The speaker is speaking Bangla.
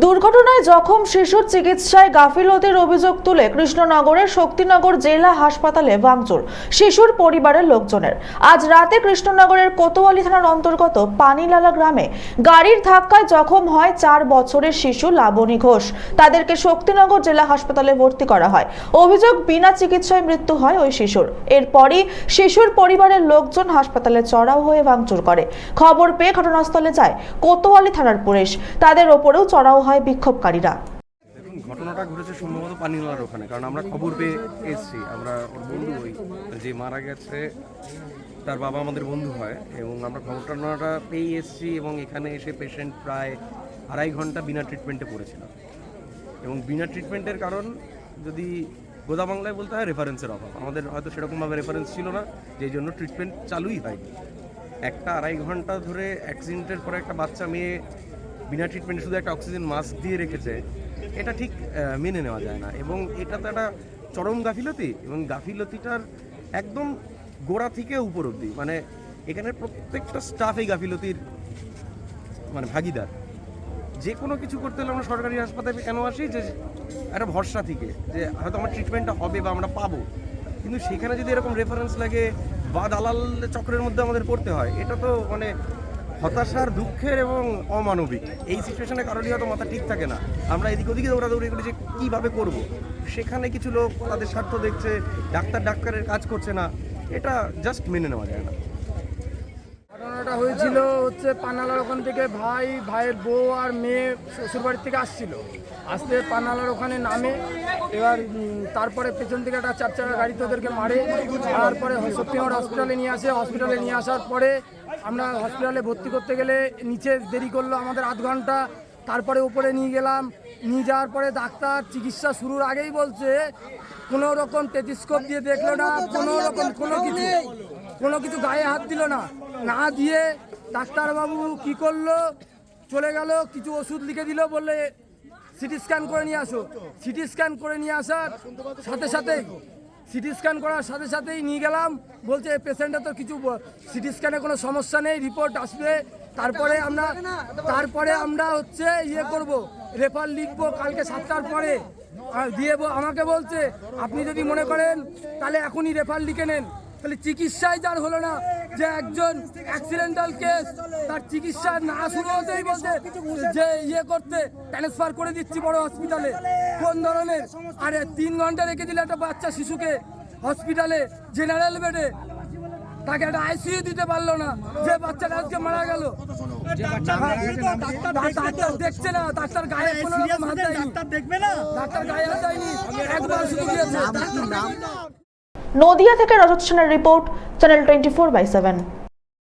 দুর্ঘটনায় জখম শিশুর চিকিৎসায় গাফিলতির অভিযোগ তুলে কৃষ্ণনগরের শক্তিনগর জেলা হাসপাতালে ভাঙচুর শিশুর পরিবারের লোকজনের। আজ রাতে কৃষ্ণনগরের কোতোয়ালি থানার অন্তর্গত পানিলালা গ্রামে গাড়ির ধাক্কায় জখম হয় চার বছরের শিশু লাবণী ঘোষ। তাদেরকে শক্তিনগর জেলা হাসপাতালে ভর্তি করা হয়। অভিযোগ, বিনা চিকিৎসায় মৃত্যু হয় ওই শিশুর। এরপরই শিশুর পরিবারের লোকজন হাসপাতালে চড়াও হয়ে ভাঙচুর করে। খবর পেয়ে ঘটনাস্থলে যায় কোতোয়ালি থানার পুলিশ। তাদের ওপরেও চড়াও হয় বিক্ষোভকারীরা। ঘটনাটা ঘটেছে সম্ভবত পানিনালার ওখানে, কারণ আমরা খবর পেয়ে এসেছি। আমরা ওর বন্ধু ওই, যে মারা গেছে, তার বাবা আমাদের বন্ধু হয়, এবং আমরা ঘটনাটা পেয়ে এসেছি, এবং এখানে এসে পেশেন্ট প্রায় আড়াই ঘণ্টা বিনা ট্রিটমেন্টে পড়েছিল। এবং বিনা ট্রিটমেন্টের কারণ যদি গোদা বাংলায় বলতে হয় রেফারেন্সের অভাব। আমাদের হয়তো সেরকমভাবে রেফারেন্স ছিল না যেই জন্য ট্রিটমেন্ট চালুই হয়নি। একটা আড়াই ঘণ্টা ধরে অ্যাক্সিডেন্টের পরে একটা বাচ্চা মেয়ে বিনা ট্রিটমেন্টে শুধু একটা অক্সিজেন মাস্ক দিয়ে রেখেছে, এটা ঠিক মেনে নেওয়া যায় না। এবং এটা তো একটা চরম গাফিলতি, এবং গাফিলতিটার একদম গোড়া থেকে উপর অবধি মানে এখানে প্রত্যেকটা স্টাফ এই গাফিলতির মানে ভাগিদার। যে কোনো কিছু করতে হলে আমরা সরকারি হাসপাতালে কেন আসি? যে একটা ভরসা থেকে, যে হয়তো আমার ট্রিটমেন্টটা হবে বা আমরা পাবো। কিন্তু সেখানে যদি এরকম রেফারেন্স লাগে বা দালাল চক্রের মধ্যে আমাদের পড়তে হয়, এটা তো মানে হতাশার, দুঃখের এবং অমানবিক। এই সিচুয়েশনের কারণে হয়তো মাথা ঠিক থাকে না। আমরা এদিক ওদিকে দৌড়াদৌড়ি করি যে কীভাবে করব? সেখানে কিছু লোক তাদের স্বার্থ দেখছে ডাক্তার ডাক্তারের কাজ করছে না। এটা জাস্ট মেনে নেওয়া যায় না। ঘটনাটা হয়েছিল হচ্ছে পানালার ওখান থেকে ভাই, ভাইয়ের বউ আর মেয়ে শ্বশুরবাড়ির থেকে আসছিল। আসতে পানালার ওখানে নামে, এবার তারপরে পেছন থেকে একটা চার চাকা গাড়িতে ওদেরকে মারে, তারপরে সত্যিগড় হসপিটালে নিয়ে আসে। হসপিটালে নিয়ে আসার পরে আমরা হসপিটালে ভর্তি করতে গেলে নিচে দেরি করল আমাদের আধ ঘণ্টা। তারপরে উপরে নিয়ে গেলাম, নিয়ে যাওয়ার পরে ডাক্তার চিকিৎসা শুরুর আগেই বলছে, কোনো রকম টেলিস্কোপ দিয়ে দেখল না, কোনো রকম কোনো কিছু কোনো কিছু গায়ে হাত দিল না। না দিয়ে ডাক্তারবাবু কি করল? চলে গেল, কিছু ওষুধ লিখে দিল, বললে, সিটি স্ক্যান করে নিয়ে আসো। সিটি স্ক্যান করে নিয়ে আসার সাথে সাথেই, সিটি স্ক্যান করার সাথে সাথেই নিয়ে গেলাম। বলছে পেশেন্টের তো কিছু সিটি স্ক্যানে কোনো সমস্যা নেই, রিপোর্ট আসবে। তারপরে আমরা তারপরে আমরা হচ্ছে ইয়ে করব, রেফার লিখব কালকে সাতটার পরে। দিয়ে আমাকে বলছে, আপনি যদি মনে করেন, তাহলে এখনই রেফার লিখে নেন। তাহলে চিকিৎসায় যার হলো না যে একজন অ্যাক্সিডেন্টাল কেস তার চিকিৎসা না শুরু হতেই বলছে যে ইয়ে করতে ট্রান্সফার করে দিচ্ছি বড় হসপিটালে কোন ধরনের? আরে তিন ঘণ্টা রেখে দিলে একটা বাচ্চা শিশুকে হসপিটালে জেনারেল বেডে তাকে একটা আইসিইউ দিতে পারল না। যে বাচ্চাটা আজকে মারা গেল। ডাক্তার দেখছে না। ডাক্তার গায়ে কোনো রকম হাত দেয়নি। ডাক্তার গায়ে হাত দেয়নি। একবার শুধু দিয়েছে। নদিয়া থেকে রজত সেনের report channel twenty four by seven